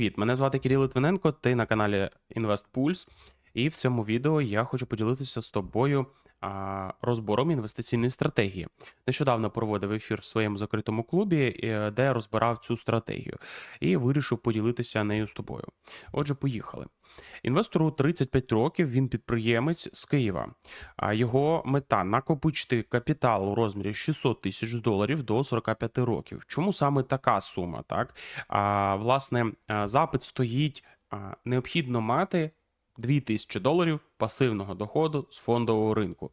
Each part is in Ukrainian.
Привіт, мене звати Кирило Литвиненко, ти на каналі InvestPulse. І в цьому відео я хочу поділитися з тобою розбором інвестиційної стратегії. Нещодавно проводив ефір в своєму закритому клубі, е, де розбирав цю стратегію, і вирішив поділитися нею з тобою. Отже, поїхали. Інвестору 35 років, він підприємець з Києва. А його мета накопичити капітал у розмірі 600 тисяч доларів до 45 років. Чому саме така сума? Так а, власне, запит стоїть. Необхідно мати 2000 доларів пасивного доходу з фондового ринку.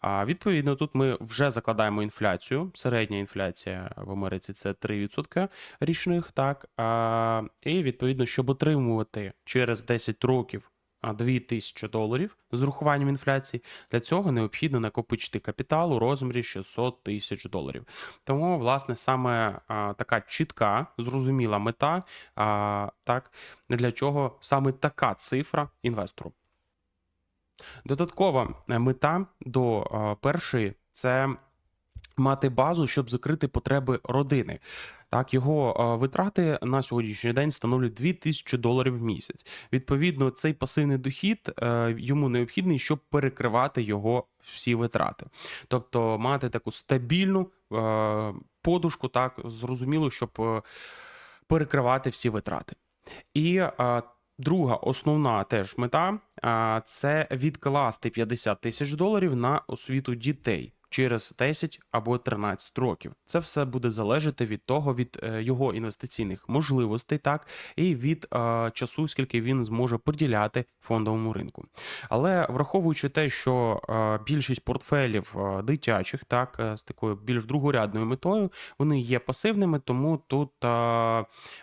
А відповідно, тут ми вже закладаємо інфляцію. Середня інфляція в Америці це 3% річних. Так а, і відповідно, щоб отримувати через 10 років 2000 доларів з урахуванням інфляції, для цього необхідно накопичити капітал у розмірі 600 тисяч доларів. Тому, власне, саме а, така чітка, зрозуміла мета, а, так для чого саме така цифра інвестору. Додаткова е, мета до е, першої це мати базу, щоб закрити потреби родини. Так, його витрати на сьогоднішній день становлять 2000 доларів в місяць. Відповідно, цей пасивний дохід е, йому необхідний, щоб перекривати його всі витрати. Тобто мати таку стабільну е, подушку, так зрозуміло, щоб е, перекривати всі витрати. І друга основна теж мета це відкласти 50 тисяч доларів на освіту дітей. Через 10 або 13 років це все буде залежати від того, від е, його інвестиційних можливостей, так і від е, часу, скільки він зможе приділяти фондовому ринку. Але враховуючи те, що е, більшість портфелів дитячих, так з такою більш другорядною метою, вони є пасивними, тому тут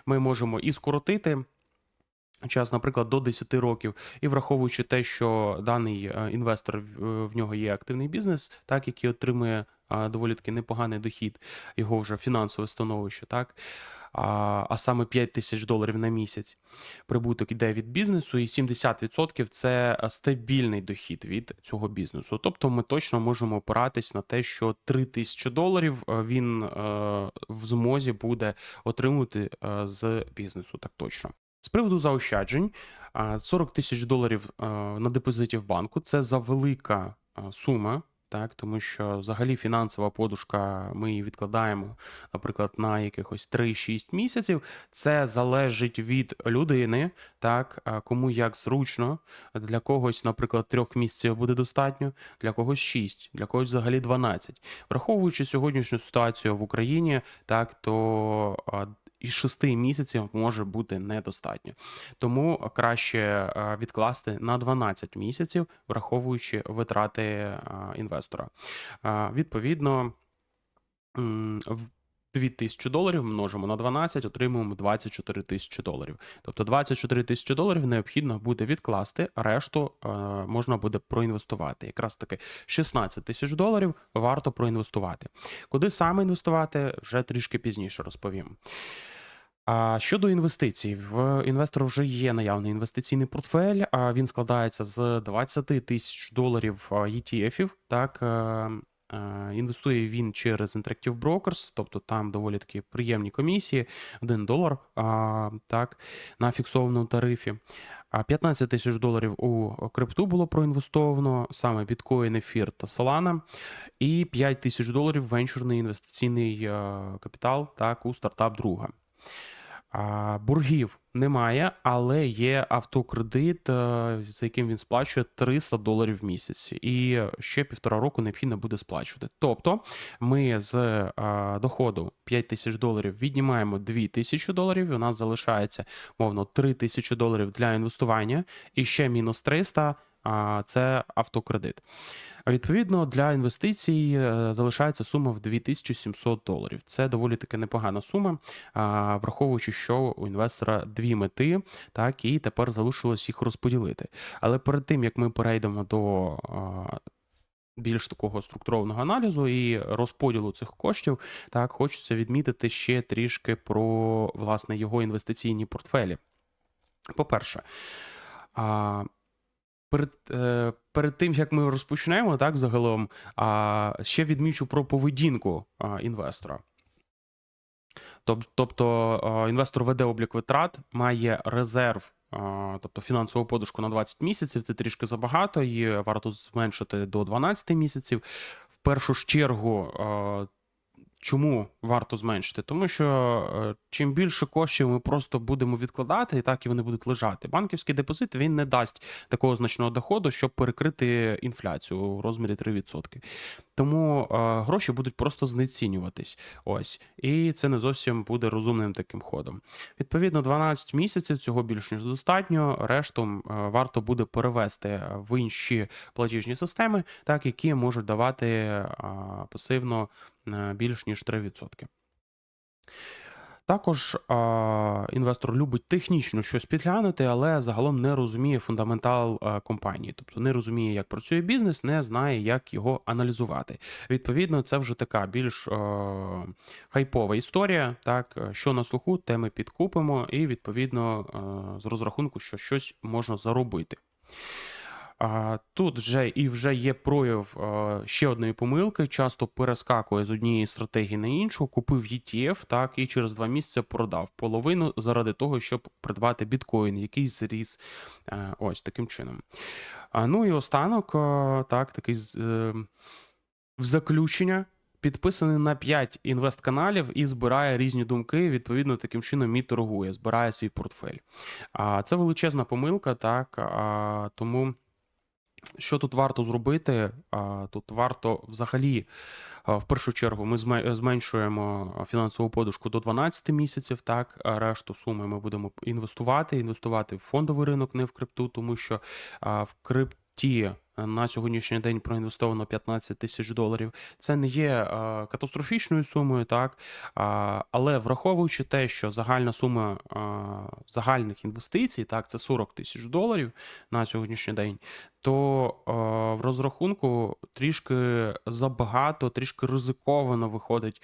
ми можемо і скоротити. Час, наприклад, до 10 років, і враховуючи те, що даний е, інвестор в е, нього є активний бізнес, так який отримує доволі таки непоганий дохід, його вже фінансове становище, так а, а саме 5 тисяч доларів на місяць. Прибуток іде від бізнесу, і 70% це стабільний дохід від цього бізнесу. Тобто, ми точно можемо опиратись на те, що 3 тисячі доларів е, він в змозі буде отримувати з бізнесу. Так точно. З приводу заощаджень, а, 40 тисяч доларів на депозиті в банку це завелика сума, так, тому що взагалі фінансова подушка, ми її відкладаємо, наприклад, на якихось 3-6 місяців. Це залежить від людини, так, кому як зручно. Для когось, наприклад, трьох місяців буде достатньо, для когось 6, для когось взагалі 12. Враховуючи сьогоднішню ситуацію в Україні, так, то із 6 місяців може бути недостатньо. Тому краще е, відкласти на 12 місяців, враховуючи витрати е, інвестора. Е, Відповідно, м, в 2000 доларів множимо на 12, отримуємо 24 тисячі доларів. Тобто 24 тисячі доларів необхідно буде відкласти, решту можна буде проінвестувати. Якраз таки 16 тисяч доларів варто проінвестувати. Куди саме інвестувати, вже трішки пізніше розповім. А щодо інвестицій, в інвестора вже є наявний інвестиційний портфель. А він складається з 20 тисяч доларів ETF-ів. Так е, е, інвестує він через Interactive Brokers, тобто там доволі такі приємні комісії, 1 долар так, на фіксованому тарифі. 15 тисяч доларів у крипту було проінвестовано, саме біткоін, ефір та Solana. І 5 тисяч доларів венчурний інвестиційний е, капітал так, у стартап друга. А, Боргів немає, але є автокредит, е, за яким він сплачує 300 доларів в місяць, і ще півтора року необхідно буде сплачувати. Тобто ми з а, доходу 5 тисяч доларів віднімаємо 2 тисячі доларів. і У нас залишається мовно 3 тисячі доларів для інвестування, і ще мінус 300 а це автокредит. Відповідно для інвестицій е, залишається сума в 2700 доларів. Це доволі таки непогана сума, враховуючи, що у інвестора дві мети, так і тепер залишилось їх розподілити. Але перед тим як ми перейдемо до більш такого структурованого аналізу і розподілу цих коштів, так хочеться відмітити ще трішки про власне його інвестиційні портфелі. По-перше, а, Перед е, перед тим як ми розпочнемо, так загалом, а ще відмічу про поведінку а, інвестора. Тоб- Тобто е, інвестор веде облік витрат, має резерв, е, тобто фінансову подушку на 20 місяців. Це трішки забагато, її варто зменшити до 12 місяців. В першу ж чергу, е, чому варто зменшити? Тому що е, чим більше коштів ми просто будемо відкладати, і так і вони будуть лежати. Банківський депозит він не дасть такого значного доходу, щоб перекрити інфляцію у розмірі 3%. Тому е, гроші будуть просто знецінюватись. Ось, і це не зовсім буде розумним таким ходом. Відповідно, 12 місяців цього більш ніж достатньо. Решту м, е, варто буде перевести в інші платіжні системи, так які можуть давати е, пасивно е, більш ніж 3%. Також а, інвестор любить технічно щось підглянути, але загалом не розуміє фундаментал компанії, тобто не розуміє, як працює бізнес, не знає, як його аналізувати. Відповідно, це вже така більш а, хайпова історія. Так, що на слуху, те ми підкупимо, і відповідно а, з розрахунку, що щось можна заробити. Тут вже і вже є прояв ще одної помилки. Часто перескакує з однієї стратегії на іншу, купив ETF, так і через два місяці продав половину заради того, щоб придбати біткоін, який зріс е, ось таким чином. Ну і останок, так, такий е, в заключення. Підписаний на 5 інвестканалів і збирає різні думки. Відповідно, таким чином і торгує, збирає свій портфель. А це величезна помилка, так тому що тут варто зробити? Тут варто взагалі, в першу чергу, ми зменшуємо фінансову подушку до 12 місяців. Так, решту суми ми будемо інвестувати, інвестувати в фондовий ринок, не в крипту, тому що в крипті. На сьогоднішній день проінвестовано 15 тисяч доларів. Це не є е, катастрофічною сумою, так але враховуючи те, що загальна сума е, загальних інвестицій, так, це 40 тисяч доларів на сьогоднішній день, то е, в розрахунку трішки забагато, трішки ризиковано виходить,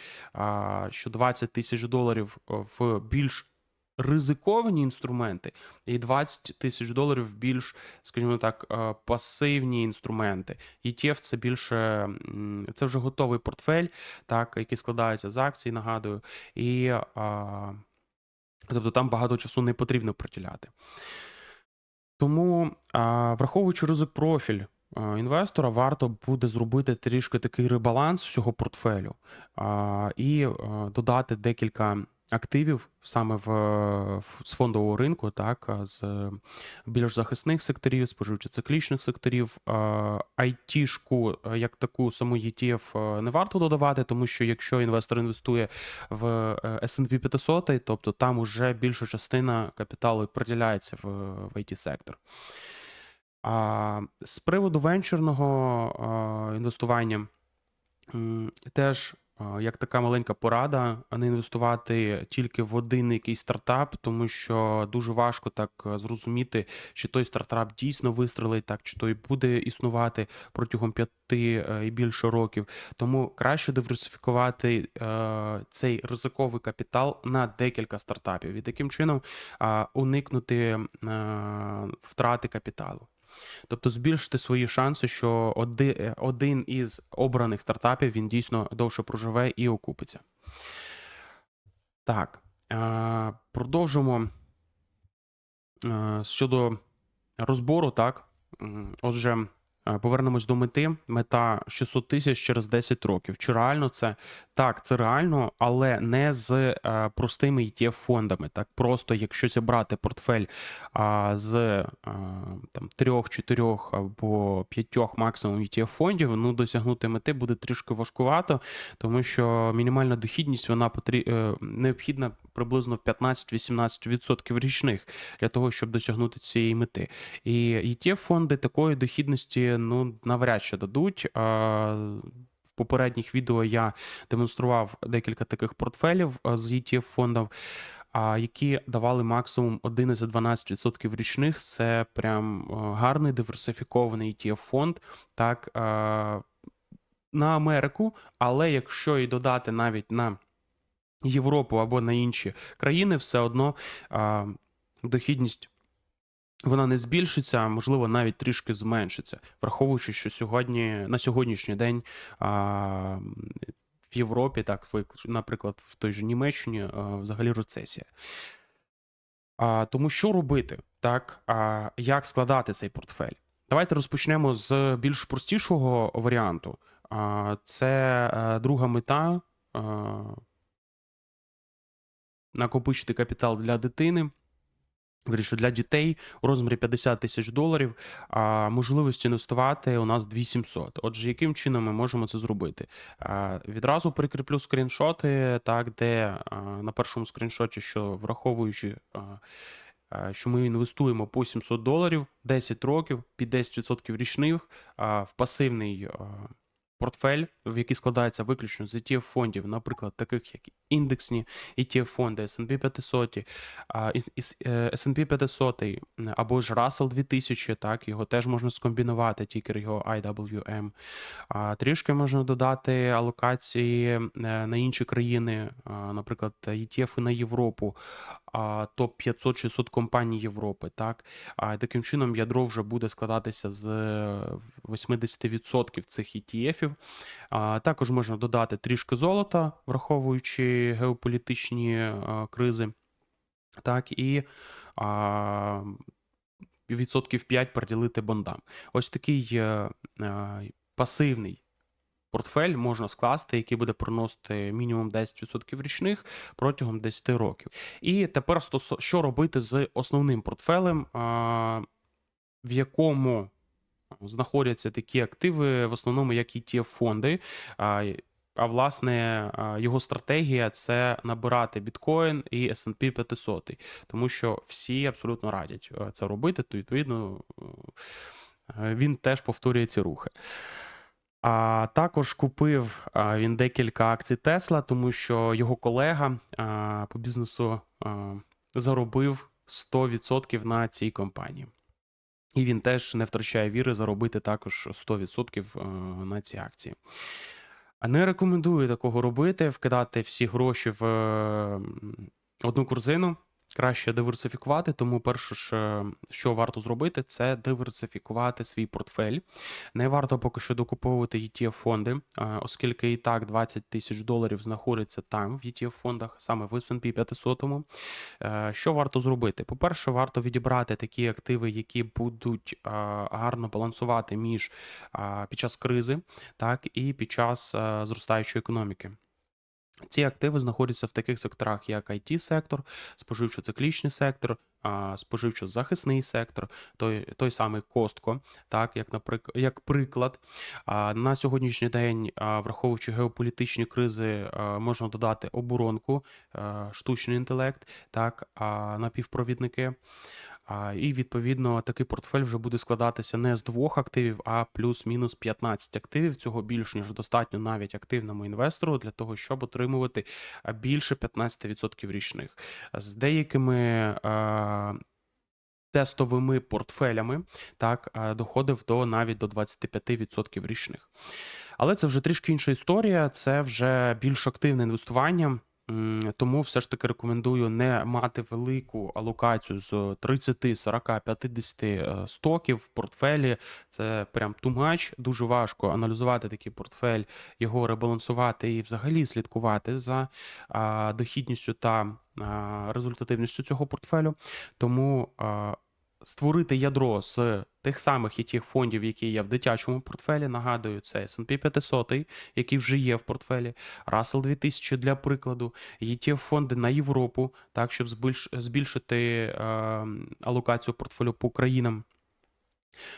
що 20 тисяч доларів в більш ризиковані інструменти, і 20 тисяч доларів більш, скажімо так, е, пасивні інструменти. ETF це більше це вже готовий портфель, так, який складається з акцій, нагадую, і а, тобто там багато часу не потрібно приділяти. Тому, а, враховуючи ризик профіль інвестора, варто буде зробити трішки такий ребаланс всього портфелю а, і а, додати декілька активів саме в, в з фондового ринку, так з більш захисних секторів, споживчо-циклічних секторів. А, IT-шку як таку саму ETF не варто додавати, тому що якщо інвестор інвестує в е, S&P 500, тобто там уже більша частина капіталу приділяється в, в IT-сектор. А з приводу венчурного а, інвестування теж як така маленька порада, а не інвестувати тільки в один якийсь стартап, тому що дуже важко так е, зрозуміти, чи той стартап дійсно вистрелить, так чи той буде існувати протягом п'яти е, і більше років. Тому краще диверсифікувати е, цей ризиковий капітал на декілька стартапів і таким чином уникнути втрати капіталу. Тобто збільшити свої шанси, що оди- один із обраних стартапів він дійсно довше проживе і окупиться. Так, е, продовжимо е, щодо розбору. Так, отже, повернемось до мети. Мета 600 тисяч через 10 років. Чи реально це? Так, це реально, але не з е, простими ETF фондами. Так, просто якщо це брати портфель а, з а, там трьох, чотирьох або п'ятьох максимум ETF фондів, ну досягнути мети буде трішки важкувато, тому що мінімальна дохідність вона потрі... е, необхідна приблизно 15-18% річних для того, щоб досягнути цієї мети. І ETF фонди такої дохідності ну навряд чи дадуть. В попередніх відео я демонстрував декілька таких портфелів з ETF фондів, які давали максимум 11-12% річних. Це прям гарний диверсифікований ETF фонд. Так, на Америку, але якщо і додати навіть на Європу або на інші країни, все одно дохідність. Вона не збільшиться, а можливо навіть трішки зменшиться, враховуючи, що сьогодні на сьогоднішній день а, в Європі, так, наприклад, в той же Німеччині е, взагалі рецесія. А, тому що робити, так? А, як складати цей портфель? Давайте розпочнемо з більш простішого варіанту. А, це е, друга мета е, накопичити капітал для дитини. Вірніше, для дітей у розмірі 50 тисяч доларів, а можливості інвестувати у нас 2700. Отже, яким чином ми можемо це зробити? А, Відразу прикріплю скріншоти, так, де а, на першому скріншоті, що враховуючи, а, а, що ми інвестуємо по 700 доларів 10 років під 10% річних а, в пасивний а, портфель, в який складається виключно з ETF фондів, наприклад, таких як індексні ETF фонди S&P 500, а, із- із, е, S&P 500 або ж Russell 2000, так, його теж можна скомбінувати, тільки його IWM. Трішки можна додати алокації е, на інші країни, наприклад, ETF на Європу, а, топ 500 600 компаній Європи. Так? Таким чином ядро вже буде складатися з е, 80% цих ETF-ів. Також можна додати трішки золота, враховуючи геополітичні кризи. Так, і відсотків 5 приділити бондам. Ось такий е, е, пасивний портфель можна скласти, який буде приносити мінімум 10% річних протягом 10 років. І тепер що робити з основним портфелем, в якому знаходяться такі активи, в основному як ETF фонди. А, власне, його стратегія це набирати біткоін і S&P 500, тому що всі абсолютно радять е, це робити, то відповідно е, він теж повторює ці рухи. А також купив він декілька акцій Тесла, тому що його колега по бізнесу заробив 100% на цій компанії. І він теж не втрачає віри заробити також 100% е, на ці акції. Не рекомендую такого робити, вкидати всі гроші в одну корзину. Краще диверсифікувати, тому перше, що варто зробити, це диверсифікувати свій портфель. Не варто поки що докуповувати ETF фонди, е, оскільки і так 20 тисяч доларів знаходиться там, в ETF фондах, саме в S&P 500. Е, Що варто зробити? По-перше, варто відібрати такі активи, які будуть е, гарно балансувати між під час кризи, так і під час зростаючої економіки. Ці активи знаходяться в таких секторах, як it сектор споживчо-циклічний сектор, споживчо-захисний сектор, той, той самий Костко, так як наприк... як приклад. На сьогоднішній день, враховуючи геополітичні кризи, можна додати оборонку, штучний інтелект, так, напівпровідники. І відповідно такий портфель вже буде складатися не з двох активів, а плюс-мінус 15 активів. Цього більш ніж достатньо навіть активному інвестору для того, щоб отримувати більше 15% річних. З деякими тестовими портфелями так доходив до навіть до 25% річних. Але це вже трішки інша історія, це вже більш активне інвестування. Тому все ж таки рекомендую не мати велику алокацію з 30, 40, 50 е, стоків в портфелі. Це прям much. Дуже важко аналізувати такий портфель, його ребалансувати і взагалі слідкувати за дохідністю та результативністю цього портфелю. Тому створити ядро з тих самих і тих фондів, які є в дитячому портфелі. Нагадую, це S&P 500, який вже є в портфелі, Russell 2000 для прикладу, ETF фонди на Європу, так щоб збільшити е, алокацію портфелю по країнам.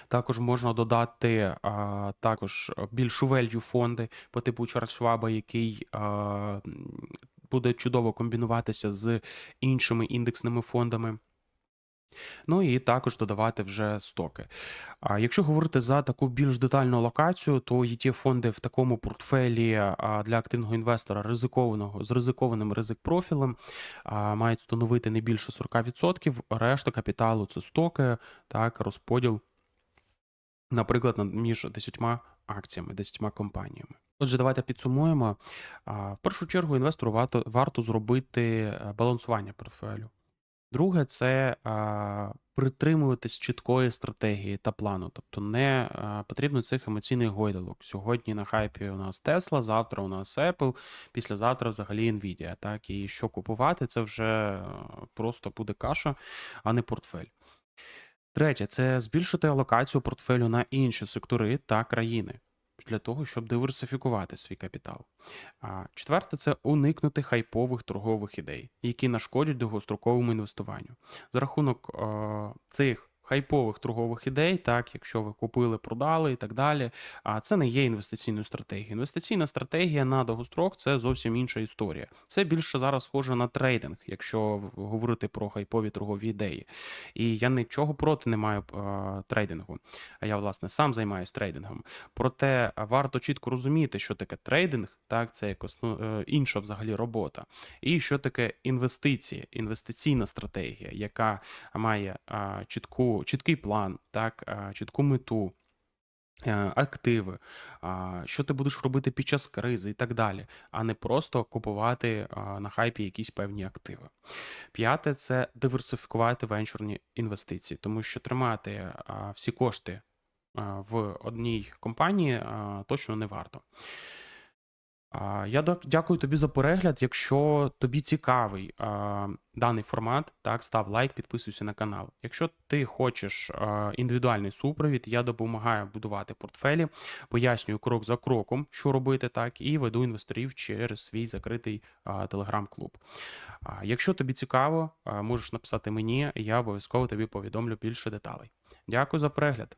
Також можна додати а, також більш value фонди по типу Чарльз Шваба, який а, буде чудово комбінуватися з іншими індексними фондами. Ну і також додавати вже стоки. А якщо говорити за таку більш детальну локацію, то ETF фонди в такому портфелі для активного інвестора ризикованого з ризикованим ризик профілем мають становити не більше 40%. Решта капіталу це стоки, так, розподіл, наприклад, між 10 акціями, 10 компаніями. Отже, давайте підсумуємо. В першу чергу інвестору варто, варто зробити е, балансування портфелю. Друге, це а, притримуватись чіткої стратегії та плану. Тобто не а, потрібно цих емоційних гойдалок. Сьогодні на хайпі у нас Tesla, завтра у нас Apple, післязавтра взагалі Nvidia. Так, і що купувати, це вже просто буде каша, а не портфель. Третє це збільшити алокацію портфелю на інші сектори та країни для того, щоб диверсифікувати свій капітал. А четверте це уникнути хайпових торгових ідей, які нашкодять довгостроковому інвестуванню. За рахунок е, цих хайпових торгових ідей, так, якщо ви купили, продали і так далі, а це не є інвестиційною стратегією. Інвестиційна стратегія на довгострок це зовсім інша історія. Це більше зараз схоже на трейдинг, якщо говорити про хайпові торгові ідеї. І я нічого проти не маю е, трейдингу. А Я, власне, сам займаюся трейдингом. Проте варто чітко розуміти, що таке трейдинг, так, це як основ... е, інша взагалі робота. І що таке інвестиції, інвестиційна стратегія, яка має а, чітку, чіткий план, так, чітку мету. е, Активи, що ти будеш робити під час кризи і так далі, а не просто купувати на хайпі якісь певні активи. П'яте це диверсифікувати венчурні інвестиції, тому що тримати всі кошти в одній компанії точно не варто. Я дякую тобі за перегляд. Якщо тобі цікавий даний формат, так став лайк, підписуйся на канал. Якщо ти хочеш індивідуальний супровід, я допомагаю будувати портфелі, пояснюю крок за кроком, що робити, так, і веду інвесторів через свій закритий телеграм-клуб. Якщо тобі цікаво, можеш написати мені, я обов'язково тобі повідомлю більше деталей. Дякую за перегляд.